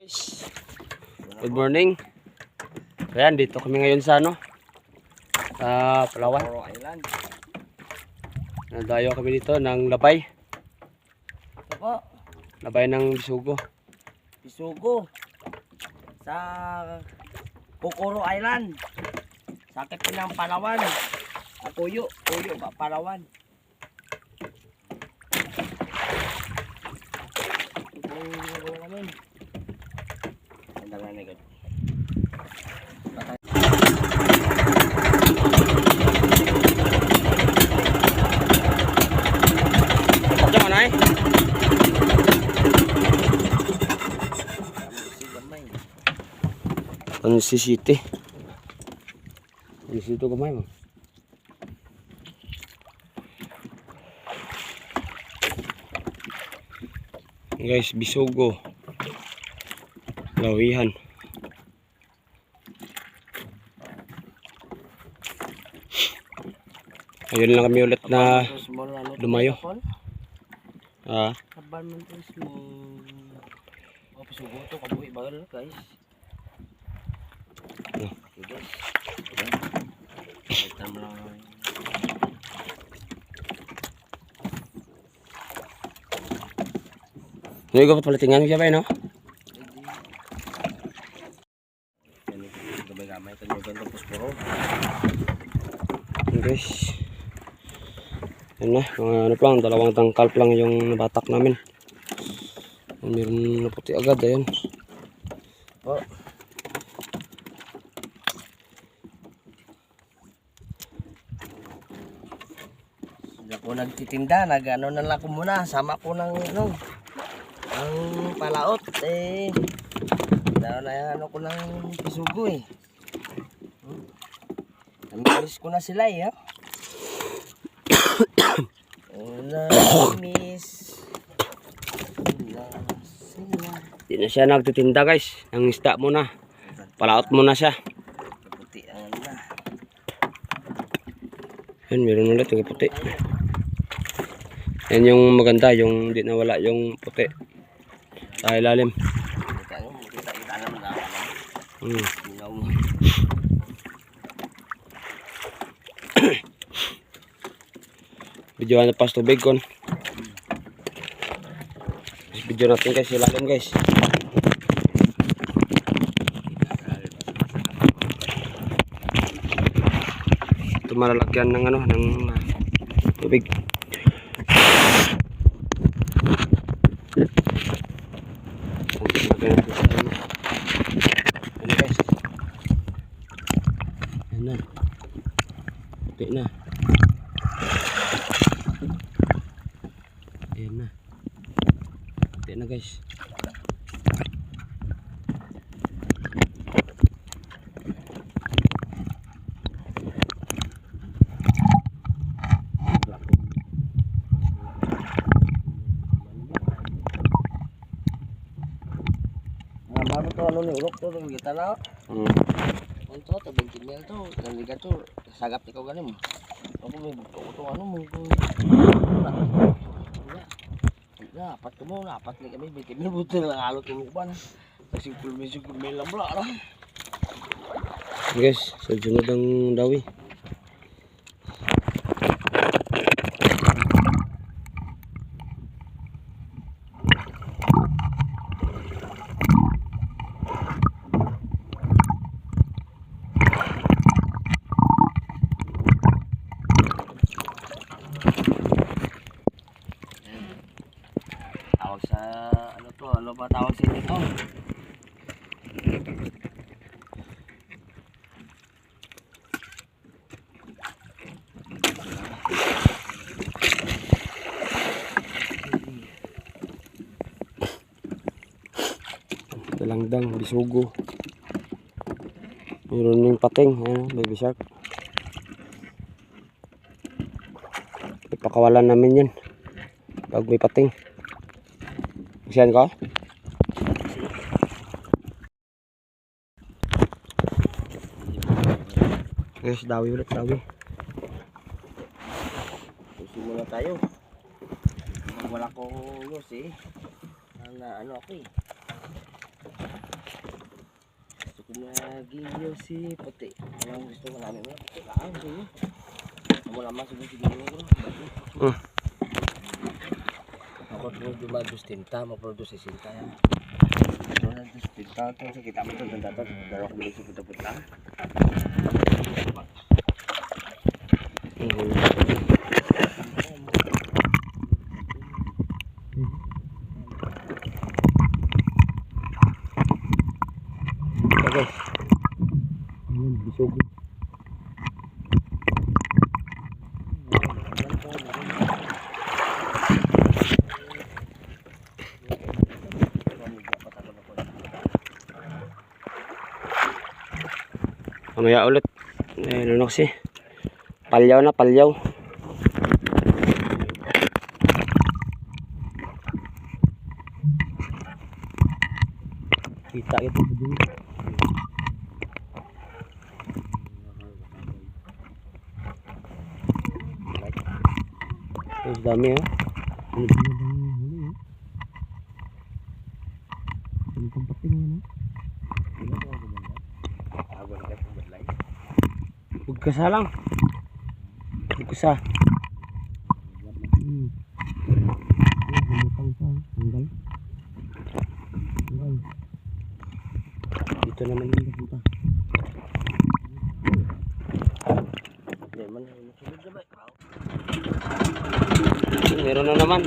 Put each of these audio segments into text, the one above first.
Good morning. Ayan, dito kami ngayon sa ano? Sa Palawan. Island. Nadayo kami dito ng labay. Ito po, Labay ng Bisugo. Pisugo. Sa Kokoro Island. Sakit ng Palawan. At Puyo, Puyo ba, Palawan. Ito yung ginagawa namin. Ang dami na agad. Diyan ka na eh. Si Gamay. Ano si City? Ano si ito kamay mo? Guys, Bisugo. Lawihan. Ayun lang kami ulit na lumayo. Ah, Kabal man to small. Oh, pisugo to, kabuhi bagal guys. Okay guys. Mo lang. Hindi ko pala tingnan siya ba no? Yan yung gamay-gamay ito yung ganito pusporo. Yun, guys. Na, mga ano lang, dalawang tangkal lang yung nabatak namin. Meron na puti agad. Po. Hindi ako nagtitinda, nag ano na lang ako muna, sama ko ng ano, ang palaot eh. Dahil na ano ko ng pisugo eh. Hmm. Namiss ko na sila eh ha. Namiss na sila. Di na siya nagtitinda guys. Ang isda muna. Palaot muna siya. Kaputi ang ano na. Meron ulit yung puti. Yan yung maganda, yung di nawala yung puti. Sa ilalim. Na. Hmm. Tingnan mo. Video na pas tubig kon. Video natin guys, ilalim guys. Ito malalagyan ng ano, ng ah, tubig. Ano. Ano guys? Puti na. Ayan na. Puti na guys. Nga bago to ano ni ulok to, kita na. Hmm. Unto to, 20 mil to. Naliga to, sagap ikaw ganim. Ako may bukto ko to ano mo. Wala, apat ko mo, apat ni kami, 20 mil buto lang alot ko ba na. Kasi kulmi siguro may lambla ano. Guys, sa sunod ang dawi. Tawag sa ano to, ano ba tawag sa inyo to? Talangdang, bisugo. Meron yung pating, ayan, baby shark. Ipakawalan namin yan. Pag may pating. Siyan ka? Guys, dawi ulit, dawi. Puso muna tayo. Wala ko yun eh. Na, ano ako eh. Nagiyo si puti. Ang gusto mo namin mo. Puti ka ang gusto. Amo naman sa gusto mo. Hmm. Ako tulo di madus tinta, maproduce sinta yan. Ito na dus tinta to sa kita mo to tinta to. Daro ko bili sa puta-puta. Okay. Ayan, bisog. Mamaya ulit. Eh, ano kasi. Palyaw na, palyaw. Kita ito dulo. Ang dami oh. Ang pampating mo Bugkasa lang. Bugkasa. Hmm. Tanggal. Tanggal. Dito naman yung ba? Meron na naman.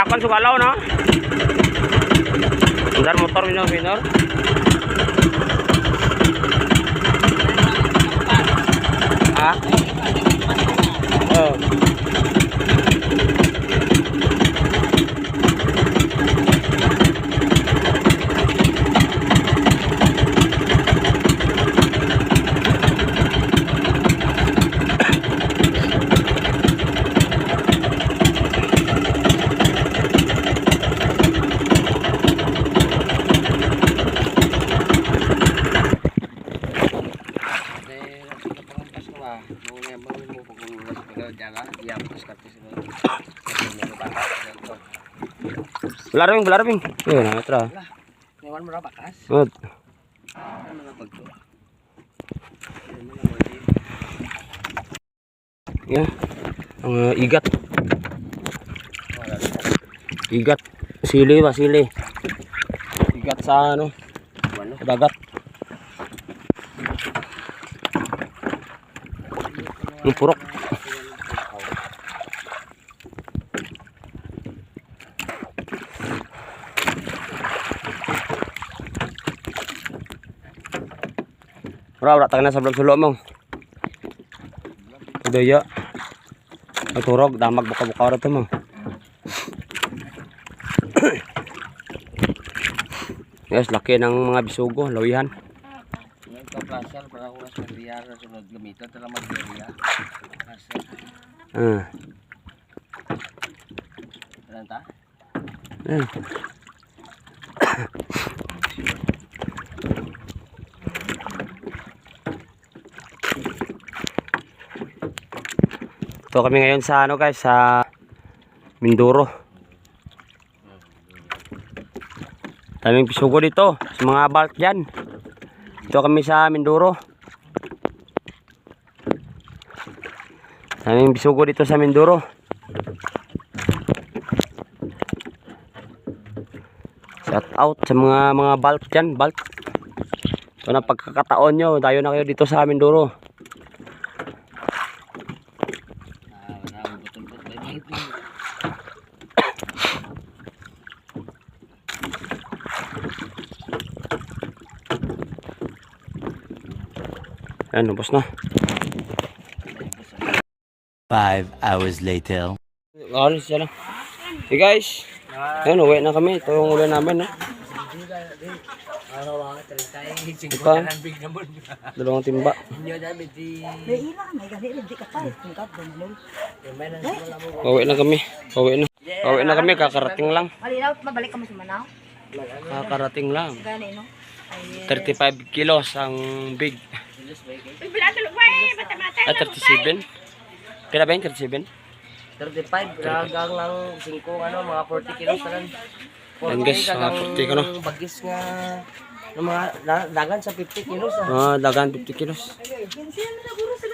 Sa kalaw, no? Sundar motor, minor, minor. Ha? Oh. Eh, sila pangampas ko ah. Mga nga mga mo pag ulas pag jaga, diam terus kata sila. Ini bata gitu. Belarwing, belarwing. Yun, na itra. Nyawan mo na bakas. Oh, Ano mga pagto? yan. Ang uh, igat. Igat. Sili ba, sili. Igat sa ano, Ano? sa dagat. Yung Ora, ora na sa vlog sulo mo. Daya. Naturog, damag buka-buka ora to mo. Yes, laki ng mga bisugo, lawihan. Ngayon ka plasar para ako sa riyar na sunod gamitan tala mag-riya. Ah. Ano ta? Ito kami ngayon sa ano guys, sa Mindoro. Daming pisugo dito, sa mga bulk dyan. Ito kami sa Mindoro. Daming pisugo dito sa Mindoro. Shout out sa mga mga bulk dyan, bulk. So na pagkakataon nyo, tayo na kayo dito sa Mindoro. Ah, wala betul-betul baik itu. Ayan, ubos na. Five hours later. Ano siya lang? Hey guys, ayun, uwi na kami. Ito yung ulan namin, no? Naman. dalawang timba. Inyo namin di... May ila, may gani, hindi ka pa. Tingkat, dumulong. Yung may nang simula mo. Uwi na kami. Uwi na. Uwi na kami, kakarating lang. Mabalik ka mo sa Manao. Kakarating lang. Gani, no? 35 kilos ang big. Ah, 37? Pila ba yun? 37? 35, hanggang lang 5, ano, mga 40 kilos na lang. Yan guys, uh, 50 kilo. Bagis nga ng mga dagan sa 50 kilos. Ah, oh, dagan 50 kilos. Pensil na guro sa